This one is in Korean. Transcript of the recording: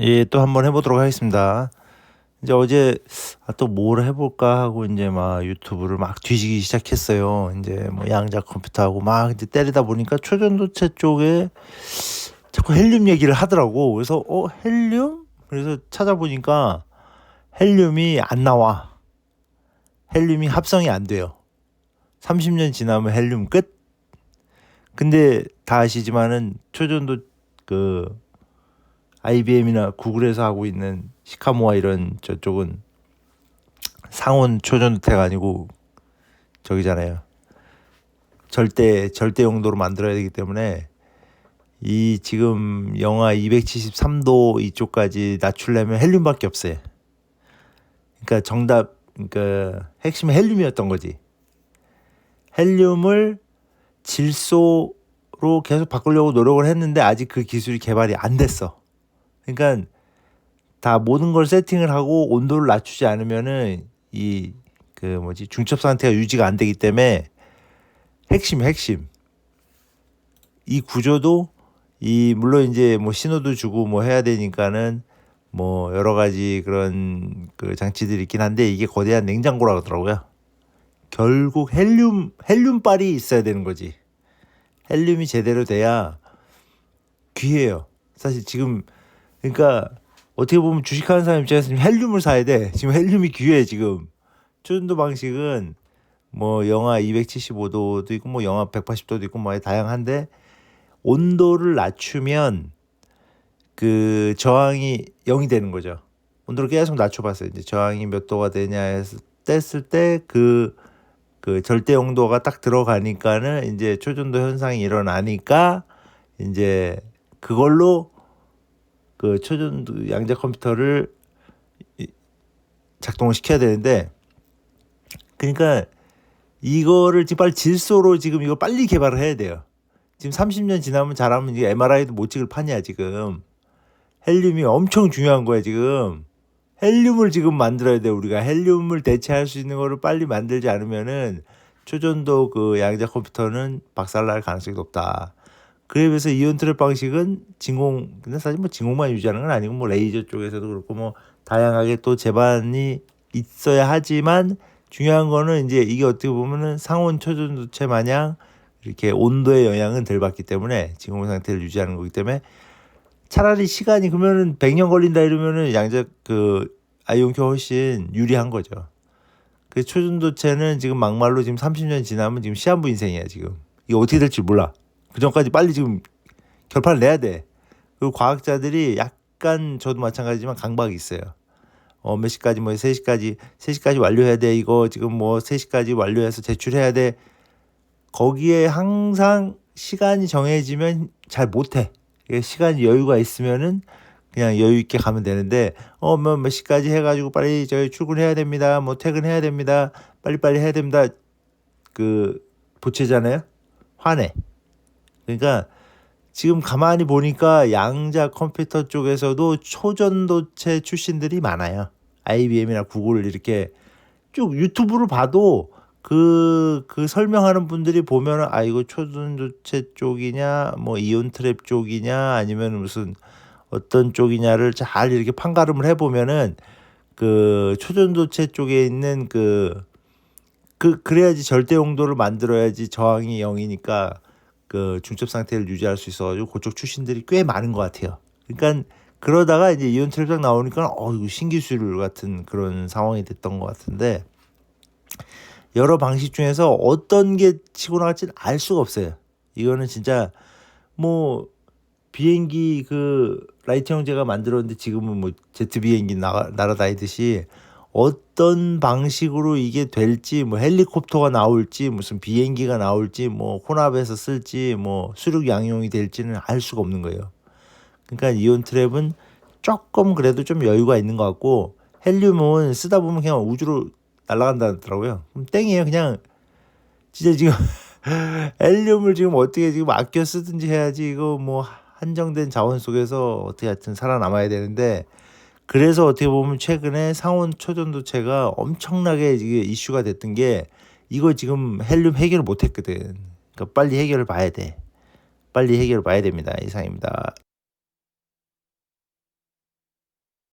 예, 또 한번 해보도록 하겠습니다. 이제 어제 아, 또 뭘 해볼까 하고 이제 막 유튜브를 막 뒤지기 시작했어요. 이제 뭐 양자 컴퓨터하고 막 이제 때리다 보니까 초전도체 쪽에 자꾸 헬륨 얘기를 하더라고. 그래서 어 헬륨? 그래서 찾아보니까 헬륨이 안 나와. 헬륨이 합성이 안 돼요. 30년 지나면 헬륨 끝. 근데 다 아시지만은 초전도 그 IBM이나 구글에서 하고 있는 시카모와 이런 저쪽은 상온 초전도체가 아니고 저기잖아요. 절대 절대 용도로 만들어야 되기 때문에 이 지금 영하 273도 이쪽까지 낮추려면 헬륨밖에 없어요. 그러니까 정답 그러니까 핵심은 헬륨이었던 거지. 헬륨을 질소로 계속 바꾸려고 노력을 했는데 아직 그 기술이 개발이 안 됐어. 그러니까 다 모든 걸 세팅을 하고 온도를 낮추지 않으면은 이 그 뭐지 중첩 상태가 유지가 안 되기 때문에 핵심 핵심 이 구조도 이 물론 이제 뭐 신호도 주고 뭐 해야 되니까는 뭐 여러 가지 그런 그 장치들이 있긴 한데 이게 거대한 냉장고라 그러더라고요. 결국 헬륨 헬륨빨이 있어야 되는 거지. 헬륨이 제대로 돼야 귀해요. 사실 지금 그러니까 어떻게 보면 주식하는 사람 입장에서 는 헬륨을 사야 돼. 지금 헬륨이 귀해 지금. 초전도 방식은 뭐 영하 275도도 있고 뭐 영하 180도도 있고 뭐 다양한데 온도를 낮추면 그 저항이 0이 되는 거죠. 온도를 계속 낮춰봤어요. 이제 저항이 몇 도가 되냐 해서 뗐을 때그 그 절대 온도가 딱 들어가니까는 이제 초전도 현상이 일어나니까 이제 그걸로 그 초전도 양자 컴퓨터를 작동을 시켜야 되는데 그러니까 이거를 지금 빨리 질소로 지금 이거 빨리 개발을 해야 돼요. 지금 30년 지나면 잘하면 이게 MRI도 못 찍을 판이야 지금. 헬륨이 엄청 중요한 거야 지금. 헬륨을 지금 만들어야 돼 우리가 헬륨을 대체할 수 있는 거를 빨리 만들지 않으면은 초전도 그 양자 컴퓨터는 박살날 가능성이 높다. 그에 비해서 이온 트랩 방식은 진공 근데 사실 뭐 진공만 유지하는 건 아니고 뭐 레이저 쪽에서도 그렇고 뭐 다양하게 또 제반이 있어야 하지만 중요한 거는 이제 이게 어떻게 보면은 상온 초전도체 마냥 이렇게 온도의 영향은 덜 받기 때문에 진공 상태를 유지하는 거기 때문에 차라리 시간이 그러면은 100년 걸린다 이러면은 양자 그 아이온큐 훨씬 유리한 거죠. 그 초전도체는 지금 막말로 지금 30년 지나면 지금 시한부 인생이야 지금. 이게 어떻게 될지 몰라. 그 전까지 빨리 지금 결판을 내야 돼. 그리고 과학자들이 약간 저도 마찬가지지만 강박이 있어요. 어, 몇 시까지 뭐 3시까지 3시까지 완료해야 돼. 이거 지금 뭐 3시까지 완료해서 제출해야 돼. 거기에 항상 시간이 정해지면 잘 못해. 시간이 여유가 있으면은 그냥 여유 있게 가면 되는데 어뭐 몇 시까지 해가지고 빨리 저희 출근해야 됩니다. 뭐 퇴근해야 됩니다. 빨리빨리 해야 됩니다. 그 보채잖아요. 화내. 그러니까 지금 가만히 보니까 양자 컴퓨터 쪽에서도 초전도체 출신들이 많아요. IBM이나 구글 이렇게 쭉 유튜브를 봐도 그, 그 설명하는 분들이 보면은, 아, 이거 초전도체 쪽이냐, 뭐, 이온 트랩 쪽이냐, 아니면 무슨 어떤 쪽이냐를 잘 이렇게 판가름을 해보면은, 그 초전도체 쪽에 있는 그, 그, 그래야지 절대 용도를 만들어야지 저항이 0이니까 그 중첩 상태를 유지할 수 있어가지고 그쪽 출신들이 꽤 많은 것 같아요. 그러니까 그러다가 이제 이온 트랩 나오니까, 어, 이거 신기술 같은 그런 상황이 됐던 것 같은데, 여러 방식 중에서 어떤 게 치고 나갈지는 알 수가 없어요. 이거는 진짜 뭐 비행기 그 라이트 형제가 만들었는데 지금은 뭐 제트 비행기 나, 날아다니듯이 어떤 방식으로 이게 될지 뭐 헬리콥터가 나올지 무슨 비행기가 나올지 뭐 혼합해서 쓸지 뭐 수륙 양용이 될지는 알 수가 없는 거예요. 그러니까 이온 트랩은 조금 그래도 좀 여유가 있는 것 같고 헬륨은 쓰다 보면 그냥 우주로 날아간다더라고요. 그럼 땡이에요. 그냥 진짜 지금 헬륨을 지금 어떻게 지금 아껴 쓰든지 해야지 이거 뭐 한정된 자원 속에서 어떻게 하여튼 살아남아야 되는데 그래서 어떻게 보면 최근에 상온 초전도체가 엄청나게 이게 이슈가 됐던 게 이거 지금 헬륨 해결을 못 했거든. 그러니까 빨리 해결을 봐야 돼. 빨리 해결을 봐야 됩니다. 이상입니다.